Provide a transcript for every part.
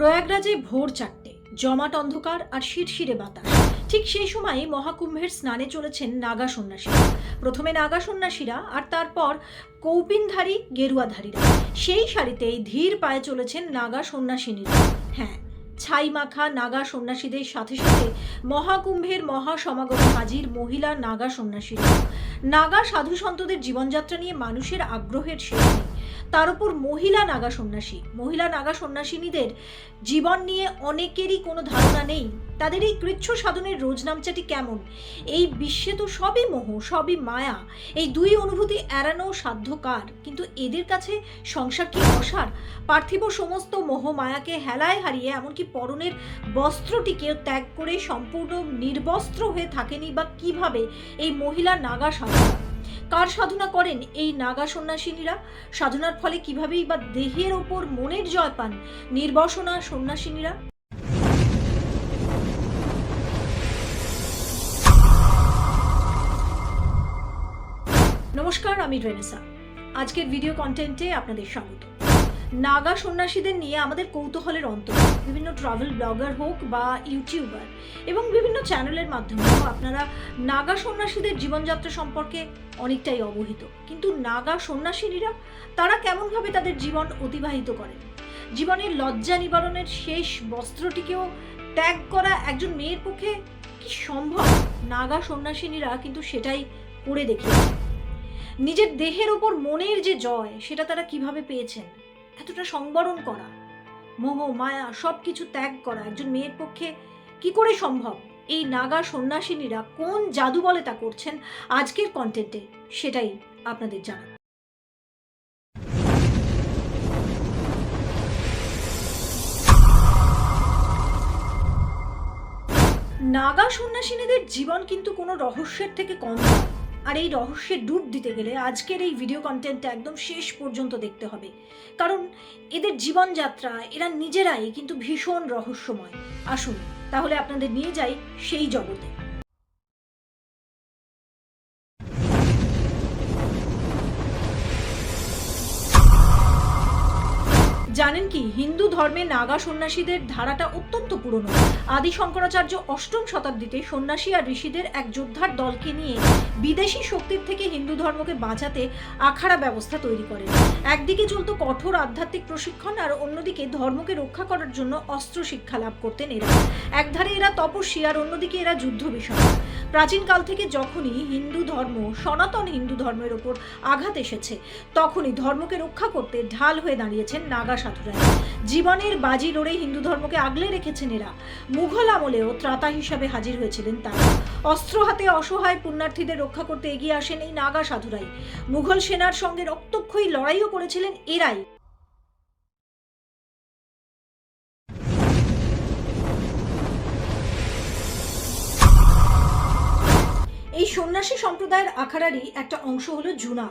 প্রয়াগরাজে ভোর চারটে, জমাট অন্ধকার আর শিরশিরে বাতাস। ঠিক সেই সময় মহাকুম্ভের স্নানে চলেছেন নাগা সন্ন্যাসীরা প্রথমে নাগা সন্ন্যাসীরা আর তারপর কৌপিনধারী গেরুয়াধারীরা। সেই সারিতেই ধীর পায়ে চলেছেন নাগা সন্ন্যাসিনীরা হ্যাঁ ছাই মাখা নাগা সন্ন্যাসীদের সাথে সাথে মহাকুম্ভের মহাসমাগমে হাজির মহিলা নাগা সন্ন্যাসীরা। নাগা সাধু সন্তদের জীবনযাত্রা নিয়ে মানুষের আগ্রহের শেষ নেই। তার উপর মহিলা নাগা সন্ন্যাসী। মহিলা নাগা সন্ন্যাসিনীদের জীবন নিয়ে অনেকেরই কোনো ধারণা নেই। তাদের এই কৃচ্ছ সাধনের রোজনামচাটি কেমন? এই বিশ্বে তো সবই মোহ, সবই মায়া। এই দুই অনুভূতি এড়ানো সাধ্যকার। কিন্তু এদের কাছে সংসার কি অসার? পার্থিব সমস্ত মোহ মায়াকে হেলায় হারিয়ে এমনকি পরনের বস্ত্রটিকেও ত্যাগ করে সম্পূর্ণ নির্বস্ত্র হয়ে থাকেনি বা কীভাবে এই মহিলা নাগা সাধনা কার সাধনা করেন এই নাগা সন্ন্যাসিনীরা। সাধনার ফলে কিভাবেই বা দেহের ওপর মনের জয় পান নির্বাসনা সন্ন্যাসিনীরা। নমস্কার, আমি রেনেসা। আজকের ভিডিও কন্টেন্টে আপনাদের স্বাগত। নাগা সন্ন্যাসীদের নিয়ে আমাদের কৌতূহলের অন্ত। বিভিন্ন ট্রাভেল ব্লগার হোক বা ইউটিউবার এবং বিভিন্ন চ্যানেলের মাধ্যমেও আপনারা নাগা সন্ন্যাসীদের জীবনযাত্রা সম্পর্কে অনেকটাই অবহিত। কিন্তু নাগা সন্ন্যাসিনীরা, তারা কেমনভাবে তাদের জীবন অতিবাহিত করেন? জীবনের লজ্জা নিবারণের শেষ বস্ত্রটিকেও ত্যাগ করা একজন মেয়ের পক্ষে কি সম্ভব? নাগা সন্ন্যাসিনীরা কিন্তু সেটাই করে দেখিয়েছে নিজের দেহের ওপর মনের যে জয়, সেটা তারা কীভাবে পেয়েছেন? এতটা সংবরণ করা। মোহ, মায়া সব কিছু ত্যাগ করা একজন মেয়ের পক্ষে কি করে সম্ভব? এই নাগা সন্ন্যাসিনীরা কোন জাদু বলে তা করছেন আজকের কন্টেন্টে সেটাই আপনাদের জানা নাগা সন্ন্যাসিনীদের জীবন কিন্তু কোনো রহস্যের থেকে কম নয়। আর এই রহস্যে ডুব দিতে গেলে আজকের এই ভিডিও কন্টেন্টটা একদম শেষ পর্যন্ত দেখতে হবে। কারণ এদের জীবনযাত্রা, এরা নিজেরাই কিন্তু ভীষণ রহস্যময়। আসুন, তাহলে আপনাদের নিয়ে যাই সেই জগতে। জানেন কি, হিন্দু ধর্মে নাগা সন্ন্যাসীদের ধারাটা অত্যন্ত পুরনো। আদি শঙ্করাচার্য অষ্টম শতাব্দীতে সন্ন্যাসী আর ঋষিদের এক যোদ্ধার দলকে নিয়ে বিদেশি শক্তির থেকে হিন্দু ধর্মকে বাঁচাতে আখাড়া ব্যবস্থা তৈরি করেন। একদিকে চলতো কঠোর আধ্যাত্মিক প্রশিক্ষণ আর অন্যদিকে ধর্মকে রক্ষা করার জন্য অস্ত্র শিক্ষা লাভ করতেন এরা। একধারে এরা তপস্বী আর অন্যদিকে এরা যুদ্ধ বিষয় প্রাচীনকাল থেকে যখনই হিন্দু ধর্ম, সনাতন হিন্দু ধর্মের ওপর আঘাত এসেছে, তখনই ধর্মকে রক্ষা করতে ঢাল হয়ে দাঁড়িয়েছেন নাগা সাধুরা। জীবনের বাজি লড়ে হিন্দু ধর্মকে আগলে রেখেছেন এরা। মুঘল আমলেও ত্রাতা হিসাবে হাজির হয়েছিলেন তারা। অস্ত্র হাতে অসহায় পুণ্যার্থীদের রক্ষা করতে এগিয়ে আসেন এই নাগা সাধুরাই। মুঘল সেনার সঙ্গে রক্তক্ষয়ী লড়াইও করেছিলেন এরাই। এই সন্ন্যাসী সম্প্রদায়ের আখাড়ারই একটা অংশ হলো জুনা।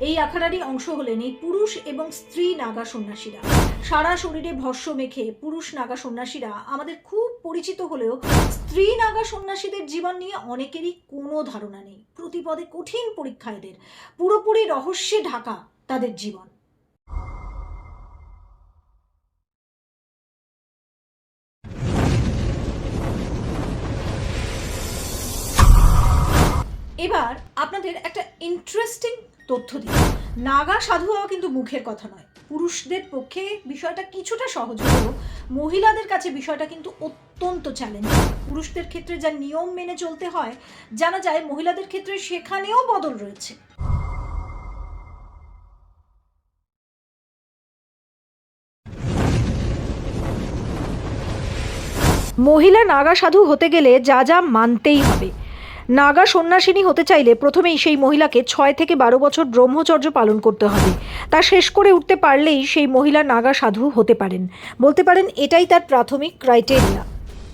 এই আখাড়ারই অংশ হলেন এই পুরুষ এবং স্ত্রী নাগা সন্ন্যাসীরা। সারা শরীরে ভস্য মেখে পুরুষ নাগা সন্ন্যাসীরা আমাদের খুব পরিচিত হলেও স্ত্রী নাগা সন্ন্যাসীদের জীবন নিয়ে অনেকেরই কোনো ধারণা নেই। প্রতিপদে কঠিন পরীক্ষা এদের। পুরোপুরি রহস্যে ঢাকা তাদের জীবন। এবার আপনাদের একটা ইন্টারেস্টিং তথ্য দিই নাগা সাধু হওয়া কিন্তু মুখের কথা নয়। পুরুষদের পক্ষে বিষয়টা কিছুটা সহজ হলেও মহিলাদের কাছে বিষয়টা কিন্তু অত্যন্ত চ্যালেঞ্জিং পুরুষদের ক্ষেত্রে যা নিয়ম মেনে চলতে হয়, জানা যায় মহিলাদের ক্ষেত্রে সেখানেও বদল রয়েছে। মহিলা নাগা সাধু হতে গেলে যা যা মানতেই হবে। নাগা সন্ন্যাসিনী হতে চাইলে প্রথমেই সেই মহিলাকে ছয় থেকে বারো বছর ব্রহ্মচর্য পালন করতে হবে। তা শেষ করে উঠতে পারলেই সেই মহিলা নাগা সাধু হতে পারেন। বলতে পারেন, এটাই তার প্রাথমিক ক্রাইটেরিয়া।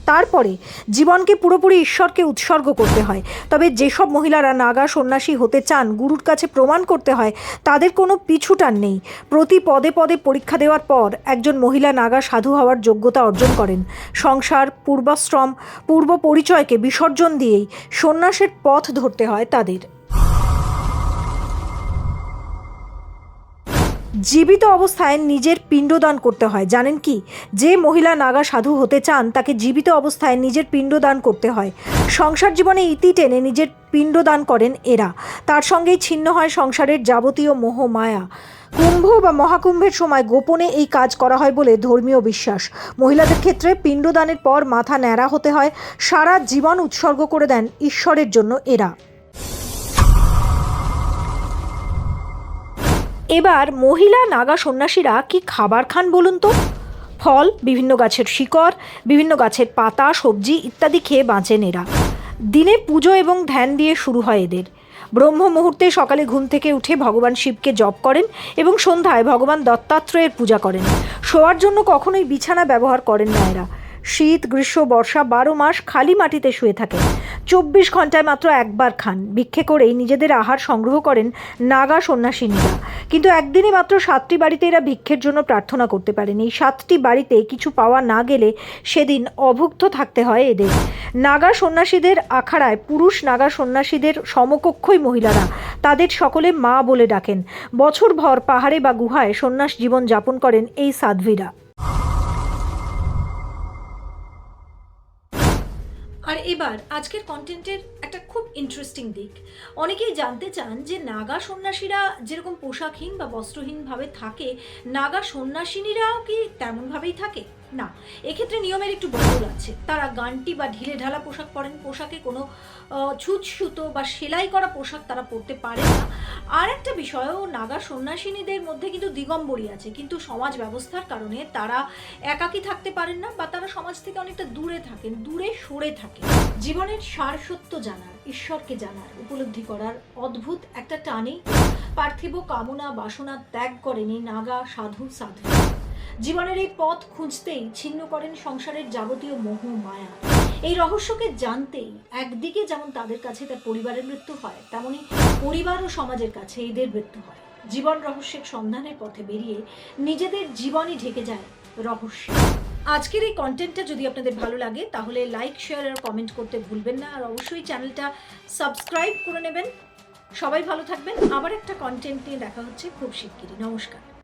তারপরে জীবনকে পুরোপুরি ঈশ্বরকে উৎসর্গ করতে হয়। তবে যেসব মহিলারা নাগা সন্ন্যাসী হতে চান, গুরুর কাছে প্রমাণ করতে হয়, তাদের কোনো পিছুটান নেই। প্রতি পদে পদে পরীক্ষা দেওয়ার পর একজন মহিলা নাগা সাধু হওয়ার যোগ্যতা অর্জন করেন। সংসার, পূর্বাশ্রম, পূর্ব পরিচয়কে বিসর্জন দিয়েই সন্ন্যাসের পথ ধরতে হয় তাদের। জীবিত অবস্থায় নিজের পিণ্ডদান করতে হয়। জানেন কি? যে মহিলা নাগা সাধু হতে চান, তাকে জীবিত অবস্থায় নিজের পিণ্ডদান করতে হয়। সংসার জীবনে ইতি টেনে নিজের পিণ্ডদান করেন এরা। তার সঙ্গেই ছিন্ন হয় সংসারের যাবতীয় মোহ, মায়া। কুম্ভ বা মহাকুম্ভের সময় গোপনে এই কাজ করা হয় বলে ধর্মীয় বিশ্বাস। মহিলাদের ক্ষেত্রে পিণ্ডদানের পর মাথা ন্যাড়া হতে হয়। সারা জীবন উৎসর্গ করে দেন ঈশ্বরের জন্য এরা। এবার মহিলা নাগা সন্ন্যাসীরা কি খাবার খান বলুন তো? ফল, বিভিন্ন গাছের শিকড়, বিভিন্ন গাছের পাতা, সবজি ইত্যাদি খেয়ে বাঁচেন এরা। দিনে পুজো এবং ধ্যান দিয়ে শুরু হয় এদের। ব্রহ্ম মুহূর্তে সকালে ঘুম থেকে উঠে ভগবান শিবকে জপ করেন এবং সন্ধ্যায় ভগবান দত্তাত্রেয়ের পূজা করেন। শোয়ার জন্য কখনোই বিছানা ব্যবহার করেন না এরা। শীত, গ্রীষ্ম, বর্ষা বারো মাস খালি মাটিতে শুয়ে থাকেন চব্বিশ ঘন্টায় মাত্র একবার খান। ভিক্ষে করেই নিজেদের আহার সংগ্রহ করেন নাগা সন্ন্যাসিনীরা। কিন্তু একদিনে মাত্র সাতটি বাড়িতে এরা ভিক্ষের জন্য প্রার্থনা করতে পারেন। এই সাতটি বাড়িতে কিছু পাওয়া না গেলে সেদিন অভুক্ত থাকতে হয় এদের। নাগা সন্ন্যাসীদের আখাড়ায় পুরুষ নাগা সন্ন্যাসীদের সমকক্ষই মহিলারা। তাদের সকলে মা বলে ডাকেন। বছরভর পাহাড়ে বা গুহায় সন্ন্যাস জীবন যাপন করেন এই সাধ্বীরা। আর এবার আজকের কন্টেন্টের একটা খুব ইন্টারেস্টিং দিক। অনেকেই জানতে চান যে নাগা সন্ন্যাসীরা যেরকম পোশাকহীন বা বস্ত্রহীনভাবে থাকে, নাগা সন্ন্যাসিনীরাও কি তেমনভাবেই থাকে? না, এক্ষেত্রে নিয়মের একটু বদল আছে। তারা গানটি বা ঢিলে ঢালা পোশাক পরেন, পোশাকে কোনো ছুঁচ সুতো বা সেলাই করা পোশাক তারা পরতে পারে না। আর একটা বিষয়ও, নাগা সন্ন্যাসিনীদের মধ্যে কিন্তু দিগম্বরী আছে। কিন্তু সমাজ ব্যবস্থার কারণে তারা একাকী থাকতে পারেন না বা তারা সমাজ থেকে অনেকটা দূরে থাকেন, দূরে সরে থাকেন। জীবনের সার সত্য জানার, ঈশ্বরকে জানার, উপলব্ধি করার অদ্ভুত একটা টানে পার্থিব কামনা বাসনা ত্যাগ করেনি নাগা সাধু সাধু জীবনের এই পথ খুঁজতেই ছিন্ন করেন সংসারের যাবতীয় মোহ, মায়া। এই রহস্যকে জানতেই একদিকে যেমন তাদের কাছে তার পরিবারের মৃত্যু হয়, তেমনি পরিবার ও সমাজের কাছে এদের মৃত্যু হয়। জীবন রহস্যের সন্ধানের পথে বেরিয়ে নিজেদের জীবনই ঢেকে যায় রহস্য। আজকের এই কন্টেন্টটা যদি আপনাদের ভালো লাগে, তাহলে লাইক শেয়ার আর কমেন্ট করতে ভুলবেন না। আর অবশ্যই চ্যানেলটা সাবস্ক্রাইব করে নেবেন। সবাই ভালো থাকবেন। আবার একটা কন্টেন্ট নিয়ে দেখা হচ্ছে খুব শিগগিরই। নমস্কার।